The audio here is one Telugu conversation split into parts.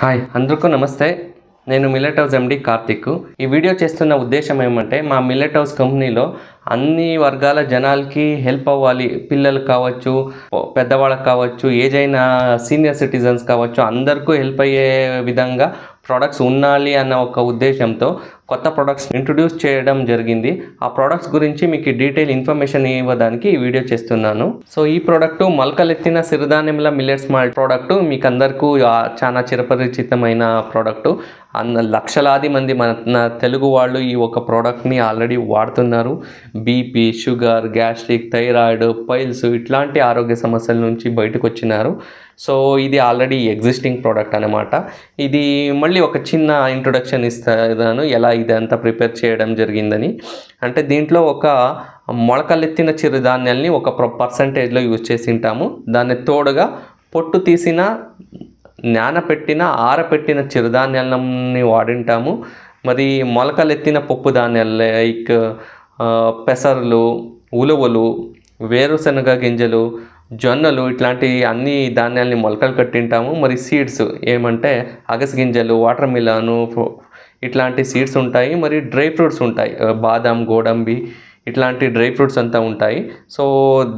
హాయ్ అందరికీ నమస్తే. నేను మిల్లెట్ హౌస్ ఎండి కార్తిక్. ఈ వీడియో చేస్తున్న ఉద్దేశం ఏమంటే మా మిల్లెట్ హౌస్ కంపెనీలో అన్ని వర్గాల జనాలకి హెల్ప్ అవ్వాలి. పిల్లలు కావచ్చు పెద్దవాళ్ళకి కావచ్చు ఏజ్ అయిన సీనియర్ సిటిజన్స్ కావచ్చు అందరికీ హెల్ప్ అయ్యే విధంగా ప్రొడక్ట్స్ ఉండాలి అన్న ఒక ఉద్దేశంతో కొత్త ప్రొడక్ట్స్ ఇంట్రొడ్యూస్ చేయడం జరిగింది. ఆ ప్రొడక్ట్స్ గురించి మీకు డీటెయిల్ ఇన్ఫర్మేషన్ ఇవ్వడానికి ఈ వీడియో చేస్తున్నాను. సో ఈ ప్రోడక్ట్ మొలకలెత్తిన సిరిధాన్యముల మిల్లెట్స్ మాల్ట్ ప్రోడక్ట్ మీకు అందరికీ చాలా చిరపరిచితమైన ప్రోడక్ట్ అన్న లక్షలాది మంది మన తెలుగు వాళ్ళు ఈ ఒక ప్రోడక్ట్ని ఆల్రెడీ వాడుతున్నారు. BP sugar gastric thyroid piles ఇట్లాంటి ఆరోగ్య సమస్యల నుంచి బయటకు వచ్చినారు. సో ఇది ఆల్రెడీ ఎగ్జిస్టింగ్ ప్రోడక్ట్ అనమాట ఇది మళ్ళీ ఒక చిన్న ఇంట్రొడక్షన్ ఇస్తాను ఎలా ఇదంతా ప్రిపేర్ చేయడం జరిగిందని. అంటే దీంట్లో ఒక మొలకలెత్తిన చిరుధాన్యాల్ని ఒక పర్సంటేజ్లో యూజ్ చేసి ఉంటాము దాన్ని తోడుగా పొట్టు తీసిన నానపెట్టిన ఆరపెట్టిన చిరుధాన్యాలని వాడింటాము. మరి మొలకలెత్తిన పప్పు ధాన్యాలు లైక్ పెసర్లు ఉలువలు వేరుశనగ గింజలు జొన్నలు ఇట్లాంటి అన్ని ధాన్యాల్ని మొలకలు కట్టింటాము మరి సీడ్స్ ఏమంటే అగసి గింజలు వాటర్ మిలాను ఇట్లాంటి సీడ్స్ ఉంటాయి. మరి డ్రై ఫ్రూట్స్ ఉంటాయి. బాదం బాదాం గోడంబి ఇట్లాంటి డ్రై ఫ్రూట్స్ అంతా ఉంటాయి. సో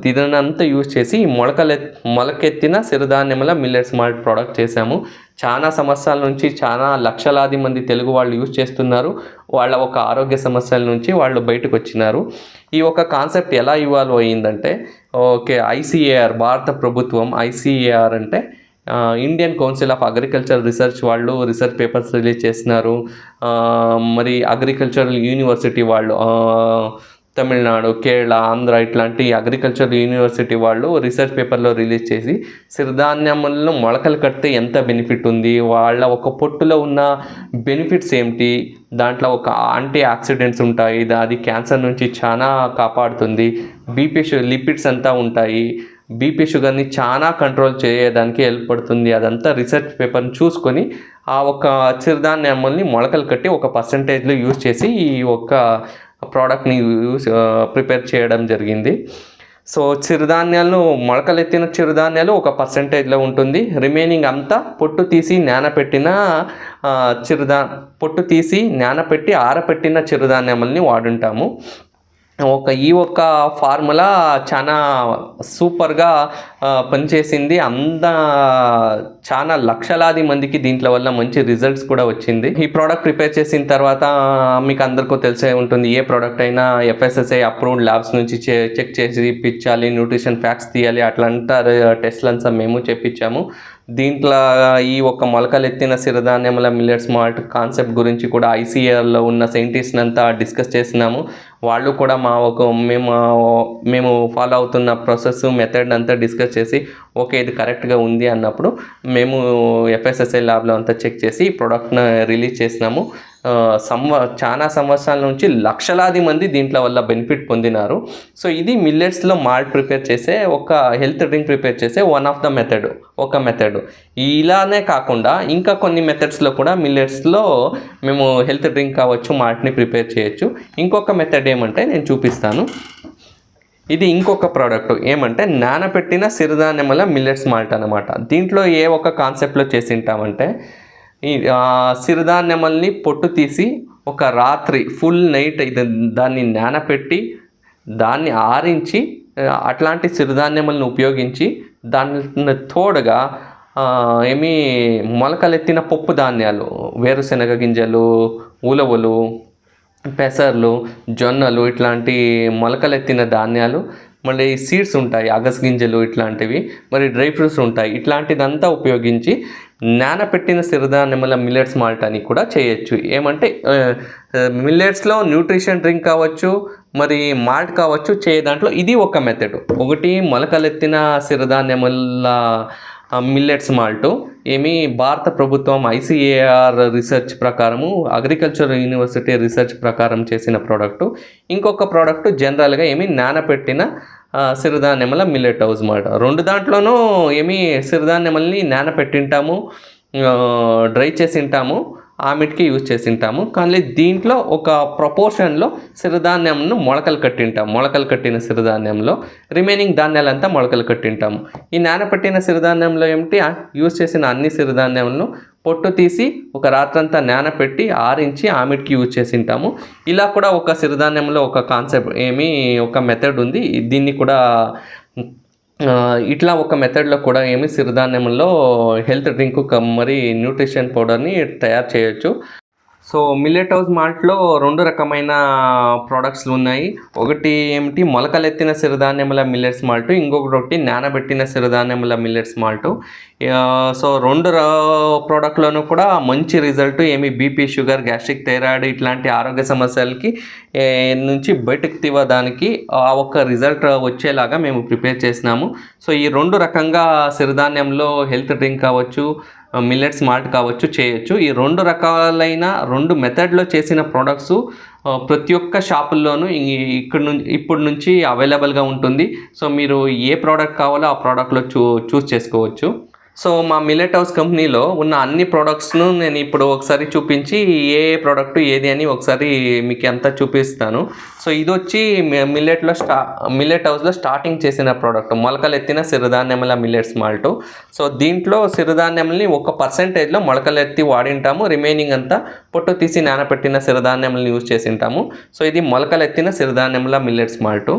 దీనిని అంతా యూజ్ చేసి మొలకలె మొలకెత్తిన సిరధాన్యముల మిల్లెట్స్ మాల్ట్ ప్రోడక్ట్ చేశాము. చాలా సంవత్సరాల నుంచి చాలా లక్షలాది మంది తెలుగు వాళ్ళు యూజ్ చేస్తున్నారు. వాళ్ళ ఒక ఆరోగ్య సమస్యల నుంచి వాళ్ళు బయటకు వచ్చినారు ఈ ఒక కాన్సెప్ట్ ఎలా ఇవాల్వ్ అయ్యిందంటే ఓకే ఐసీఏఆర్ భారత ప్రభుత్వం ఐసీఏఆర్ అంటే Indian council of agriculture research వాళ్ళు రీసెర్చ్ పేపర్స్ రిలీజ్ చేస్తున్నారు మరి అగ్రికల్చరల్ యూనివర్సిటీ వాళ్ళు తమిళనాడు కేరళ ఆంధ్ర ఇట్లాంటి అగ్రికల్చర్ యూనివర్సిటీ వాళ్ళు రీసెర్చ్ పేపర్లో రిలీజ్ చేసి సిరిధాన్యములను మొలకలు కడితే ఎంత బెనిఫిట్ ఉంది? వాళ్ళ ఒక పొట్టులో ఉన్న బెనిఫిట్స్ ఏమిటి? దాంట్లో ఒక యాంటీ ఆక్సిడెంట్స్ ఉంటాయి. అది క్యాన్సర్ నుంచి చాలా కాపాడుతుంది. బీపీ లిపిడ్స్ అంతా ఉంటాయి. బీపీ షుగర్ని చాలా కంట్రోల్ చేయడానికి హెల్ప్ పడుతుంది. అదంతా రీసెర్చ్ పేపర్ని చూసుకొని ఆ ఒక చిరుధాన్యముల్ని మొలకలు కట్టి ఒక పర్సంటేజ్లో యూజ్ చేసి ఈ ఒక ప్రోడక్ట్ని యూస్ ప్రిపేర్ చేయడం జరిగింది. సో చిరుధాన్యాలు మొలకలెత్తిన చిరుధాన్యాలు ఒక పర్సంటేజ్లో ఉంటుంది. రిమైనింగ్ అంతా పొట్టు తీసి నానపెట్టిన చిరుదా పొట్టు తీసి నానపెట్టి ఆరపెట్టిన చిరుధాన్యముల్ని వాడుంటాము. ఒక ఈ ఒక్క ఫార్ములా చాలా సూపర్గా పనిచేసింది. అంద చాలా లక్షలాది మందికి దీంట్లో వల్ల మంచి రిజల్ట్స్ కూడా వచ్చింది. ఈ ప్రోడక్ట్ ప్రిపేర్ చేసిన తర్వాత మీకు అందరికీ తెలిసే ఉంటుంది ఏ ప్రోడక్ట్ అయినా ఎఫ్ఎస్ఎస్ఐ అప్రూవ్డ్ ల్యాబ్స్ నుంచి చె- చెక్ చేసి ఇప్పించాలి న్యూట్రిషన్ ఫ్యాక్ట్స్ తీయాలి అట్లంతా అంటారు టెస్ట్లంతా మేము చెప్పించాము. దీంట్లో ఈ ఒక మొలకలెత్తిన సిరధాన్యముల మిల్లెట్స్ మాల్ట్ కాన్సెప్ట్ గురించి కూడా ఐసీఆర్లో ఉన్న సైంటిస్ట్ని అంతా డిస్కస్ చేసినాము. వాళ్ళు కూడా మా ఒక మేము మేము ఫాలో అవుతున్న ప్రాసెస్ మెథడ్ అంతా డిస్కస్ చేసి ఓకే ఇది కరెక్ట్గా ఉంది అన్నప్పుడు మేము ఎఫ్ఎస్ఎస్ఐ ల్యాబ్లో అంతా చెక్ చేసి ఈ ప్రోడక్ట్ను రిలీజ్ చేసినాము. సంవ చాలా సంవత్సరాల నుంచి లక్షలాది మంది దీంట్లో వల్ల బెనిఫిట్ పొందినారు. సో ఇది మిల్లెట్స్లో మాల్ట్ ప్రిపేర్ చేసే ఒక హెల్త్ డ్రింక్ ప్రిపేర్ చేసే వన్ ఆఫ్ ద మెథడ్ ఒక మెథడ్. ఇలానే కాకుండా ఇంకా కొన్ని మెథడ్స్లో కూడా మిల్లెట్స్లో మేము హెల్త్ డ్రింక్ కావచ్చు మాల్ట్ని ప్రిపేర్ చేయొచ్చు. ఇంకొక మెథడ్ ఏమంటే నేను చూపిస్తాను. ఇది ఇంకొక ప్రోడక్ట్ ఏమంటే నానబెట్టిన సిరిధాన్యముల మిల్లెట్స్ మాల్ట్ అనమాట దీంట్లో ఏ ఒక కాన్సెప్ట్లో చేసి ఉంటామంటే ఈ ఆ, సిరిధాన్యముల్ని పొట్టు తీసి ఒక రాత్రి ఫుల్ నైట్ ఇది దాన్ని నానపెట్టి దాన్ని ఆరించి అట్లాంటి సిరిధాన్యములను ఉపయోగించి దాన్ని తోడుగా ఏమి మొలకలెత్తిన పప్పు ధాన్యాలు వేరుశనగ గింజలు ఉలవలు పెసర్లు జొన్నలు ఇట్లాంటి మొలకలెత్తిన ధాన్యాలు మళ్ళీ సీడ్స్ ఉంటాయి అగస్ గింజలు ఇట్లాంటివి మరి డ్రై ఫ్రూట్స్ ఉంటాయి ఇట్లాంటిదంతా ఉపయోగించి నానపెట్టిన సిరిధాన్యముల మిల్లెట్స్ మాల్ట్ అని కూడా చేయొచ్చు. ఏమంటే మిల్లెట్స్లో న్యూట్రిషన్ డ్రింక్ కావచ్చు మరి మాల్ట్ కావచ్చు చేయ దాంట్లో ఇది ఒక మెథడ్. ఒకటి మొలకలెత్తిన సిరిధాన్యముల మిల్లెట్స్ మాల్ట్. ఏమి భారత ప్రభుత్వం ఐసిఏఆర్ రీసెర్చ్ ప్రకారము అగ్రికల్చర్ యూనివర్సిటీ రీసెర్చ్ ప్రకారం చేసిన ప్రోడక్టు. ఇంకొక ప్రోడక్ట్ జనరల్గా ఏమి నానపెట్టిన ఆ, మిల్లెట్ హౌస్ అన్నమాట రెండు దాంట్లోనూ ఏమి సిరిధాన్యముల్ని నానపెట్టింటాము డ్రై చేసి తింటాము ఆమెటికి యూజ్ చేసింటాము కానీ దీంట్లో ఒక ప్రపోర్షన్లో సిరధాన్యంను మొలకలు కట్టింటాం మొలకలు కట్టిన సిరధాన్యంలో రిమైనింగ్ ధాన్యాలంతా మొలకలు కట్టింటాము ఈ నానబెట్టిన సిరధాన్యంలో ఏమిటి? యూజ్ చేసిన అన్ని సిరిధాన్యాలను పొట్టు తీసి ఒక రాత్రంతా నానపెట్టి ఆరించి ఆమెటికి యూజ్ చేసింటాము ఇలా కూడా ఒక సిరిధాన్యంలో ఒక కాన్సెప్ట్ ఏమి ఒక మెథడ్ ఉంది. దీన్ని కూడా ఇట్లా ఒక మెథడ్లో కూడా ఏమి సిరిధాన్యంలో హెల్త్ డ్రింక్ మరి న్యూట్రిషన్ పౌడర్ని తయారు చేయొచ్చు. సో మిల్లెట్ హౌస్ మాల్ట్లో రెండు రకమైన ప్రోడక్ట్స్లు ఉన్నాయి. ఒకటి ఏమిటి? మొలకలెత్తిన సిరిధాన్యముల మిల్లెట్స్ మాల్ట్ ఇంకొకటి నానబెట్టిన సిరిధాన్యముల మిల్లెట్స్ మాల్ట్. సో రెండు ప్రోడక్ట్లోనూ కూడా మంచి రిజల్ట్ ఏమి? బీపీ షుగర్ గ్యాస్ట్రిక్ థైరాయిడ్ ఇట్లాంటి ఆరోగ్య సమస్యలకి నుంచి బయటకు తీవడానికి ఆ ఒక్క రిజల్ట్ వచ్చేలాగా మేము ప్రిపేర్ చేసినాము. సో ఈ రెండు రకంగా సిరిధాన్యంలో హెల్త్ డ్రింక్ కావచ్చు మిల్లెట్స్ మాల్ట్ కావచ్చు చేయొచ్చు. ఈ రెండు రకాలైన రెండు మెథడ్లో చేసిన ప్రోడక్ట్స్ ప్రతి ఒక్క షాపుల్లోనూ ఇక్కడ నుంచి ఇప్పటి నుంచి అవైలబుల్గా ఉంటుంది. సో మీరు ఏ ప్రోడక్ట్ కావాలో ఆ ప్రోడక్ట్లో చూ చూస్ చేసుకోవచ్చు. సో మా మిల్లెట్ హౌస్ కంపెనీలో ఉన్న అన్ని ప్రోడక్ట్స్ను నేను ఇప్పుడు ఒకసారి చూపించి ఏ ఏ ప్రోడక్ట్ ఏది అని ఒకసారి మీకు అంతా చూపిస్తాను. సో ఇది వచ్చి మిల్లెట్లో స్టా మిల్లెట్ హౌస్లో స్టార్టింగ్ చేసిన ప్రోడక్ట్ మొలకలు ఎత్తిన సిరిధాన్యముల మిల్లెట్స్ మాల్ట్ సో దీంట్లో సిరిధాన్యములని ఒక పర్సెంటేజ్లో మొలకలు ఎత్తి వాడింటాము. రిమైనింగ్ అంతా పొట్టు తీసి నానపెట్టిన సిరిధాన్యములను యూజ్ చేసి ఉంటాము సో ఇది మొలకలు ఎత్తిన సిరిధాన్యముల మిల్లెట్స్ మాల్ట్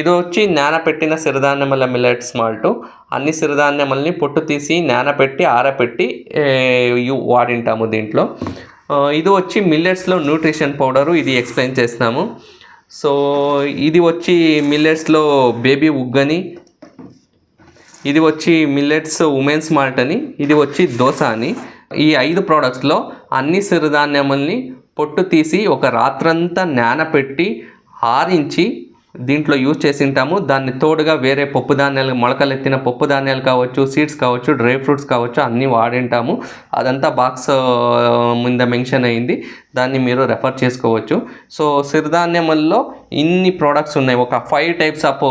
ఇది వచ్చి నానపెట్టిన సిరిధాన్యముల మిల్లెట్స్ మాల్ట్ అన్ని సిరిధాన్యములని పొట్టు తీసి నానబెట్టి ఆరబెట్టి వాడింటాము దీంట్లో. ఇది వచ్చి మిల్లెట్స్లో న్యూట్రిషన్ పౌడరు ఇది ఎక్స్ప్లెయిన్ చేసినాము సో ఇది వచ్చి మిల్లెట్స్లో బేబీ ఉగ్గని ఇది వచ్చి మిల్లెట్స్ ఉమెన్స్ మాల్ట్ అని ఇది వచ్చి దోశ అని. ఈ ఐదు ప్రోడక్ట్స్లో అన్ని సిరిధాన్యముల్ని పొట్టు తీసి ఒక రాత్రంతా నానపెట్టి ఆరించి దీంట్లో యూజ్ చేసి ఉంటాము దాన్ని తోడుగా వేరే పప్పు ధాన్యాలు మొలకలెత్తిన పప్పు ధాన్యాలు కావచ్చు సీడ్స్ కావచ్చు డ్రై ఫ్రూట్స్ కావచ్చు అన్నీ వాడింటాము అదంతా బాక్స్ మీద మెన్షన్ అయింది. దాన్ని మీరు రెఫర్ చేసుకోవచ్చు. సో సిరిధాన్యముల్లో ఇన్ని ప్రోడక్ట్స్ ఉన్నాయి. ఒక ఫైవ్ టైప్స్ ఆఫ్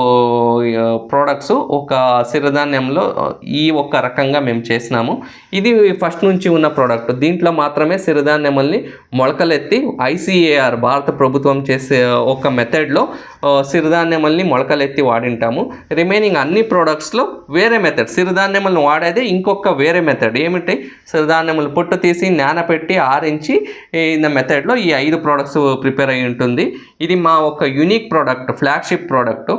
ప్రోడక్ట్స్ ఒక సిరిధాన్యంలో uh, ఈ ఒక్క రకంగా మేము చేసినాము. ఇది ఫస్ట్ నుంచి ఉన్న ప్రోడక్ట్ దీంట్లో మాత్రమే సిరిధాన్యముల్ని మొలకలెత్తి ఐసీఏఆర్ భారత ప్రభుత్వం చేసే uh, ఒక మెథడ్లో uh, సిరిధాన్యముల్ని మొలకలెత్తి వాడింటాము. రిమైనింగ్ అన్ని ప్రోడక్ట్స్లో వేరే మెథడ్ సిరిధాన్యములను వాడేది ఇంకొక వేరే మెథడ్ ఏమిటి? సిరిధాన్యములు పొట్టు తీసి నానపెట్టి ఆరించి మెథడ్లో ఈ ఐదు ప్రోడక్ట్స్ ప్రిపేర్ అయి ఉంటుంది. ఇది మా ఒక యూనిక్ ప్రోడక్ట్ ఫ్లాగ్షిప్ ప్రోడక్ట్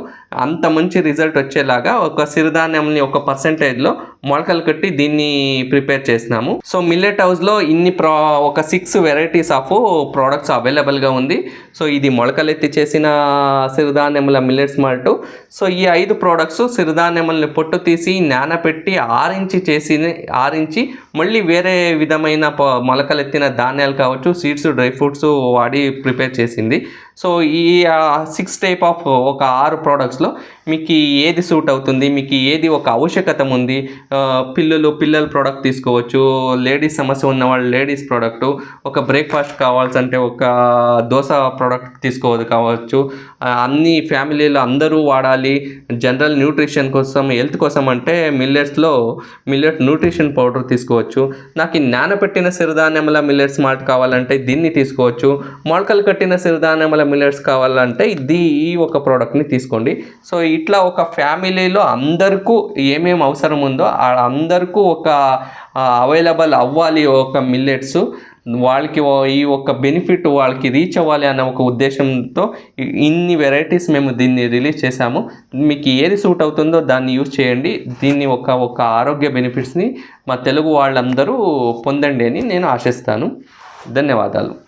అంత మంచి రిజల్ట్ వచ్చేలాగా ఒక సిరిధాన్యంని ఒక పర్సంటేజ్లో మొలకలు కట్టి దీన్ని ప్రిపేర్ చేసినాము. సో మిల్లెట్ హౌస్లో ఇన్ని ప్రా ఒక సిక్స్ వెరైటీస్ ఆఫ్ ప్రోడక్ట్స్ అవైలబుల్గా ఉంది. సో ఇది మొలకలెత్తి చేసిన సిరిధాన్యముల మిల్లెట్స్ మాల్ట్ సో ఈ ఐదు ప్రోడక్ట్స్ సిరిధాన్యములని పొట్టు తీసి నానపెట్టి ఆరించి చేసి ఆరించి మళ్ళీ వేరే విధమైన మొలకలెత్తిన ధాన్యాలు కావచ్చు సీడ్స్ డ్రై ఫ్రూట్స్ వాడి ప్రిపేర్ చేసింది. సో ఈ సిక్స్ టైప్ ఆఫ్ ఒక ఆరు ప్రోడక్ట్స్లో మీకు ఏది సూట్ అవుతుంది మీకు ఏది ఒక ఆవశ్యకత ఉంది పిల్లలు పిల్లల ప్రోడక్ట్ తీసుకోవచ్చు లేడీస్ సమస్య ఉన్న వాళ్ళు లేడీస్ ప్రోడక్ట్ ఒక బ్రేక్ఫాస్ట్ కావాల్సంటే ఒక దోశ ప్రోడక్ట్ తీసుకోవద్దు కావచ్చు అన్ని ఫ్యామిలీలో అందరూ వాడాలి. జనరల్ న్యూట్రిషన్ కోసం హెల్త్ కోసం అంటే మిల్లెట్స్లో మిల్లెట్ న్యూట్రిషన్ పౌడర్ తీసుకోవచ్చు. నాకు ఈ నానబెట్టిన సిరిధాన్యముల మిల్లెట్స్ మాల్ట్ కావాలంటే దీన్ని తీసుకోవచ్చు. మొలకలు కట్టిన సిరిధాన్యముల మిల్లెట్స్ కావాలంటే ఇది ఈ ఒక ప్రోడక్ట్ని తీసుకోండి. సో ఇట్లా ఒక ఫ్యామిలీలో అందరికీ ఏమేమి అవసరం ఉందో అందరికీ ఒక అవైలబుల్ అవ్వాలి ఒక మిల్లెట్స్. వాళ్ళకి ఓ- ఈ ఒక బెనిఫిట్ వాళ్ళకి రీచ్ అవ్వాలి అన్న ఒక ఉద్దేశంతో ఇన్ని వెరైటీస్ మేము దీన్ని రిలీజ్ చేశాము. మీకు ఏది సూట్ అవుతుందో దాన్ని యూజ్ చేయండి. దీన్ని ఒక ఒక ఆరోగ్య బెనిఫిట్స్ని మా తెలుగు వాళ్ళందరూ పొందండి అని నేను ఆశిస్తాను. ధన్యవాదాలు.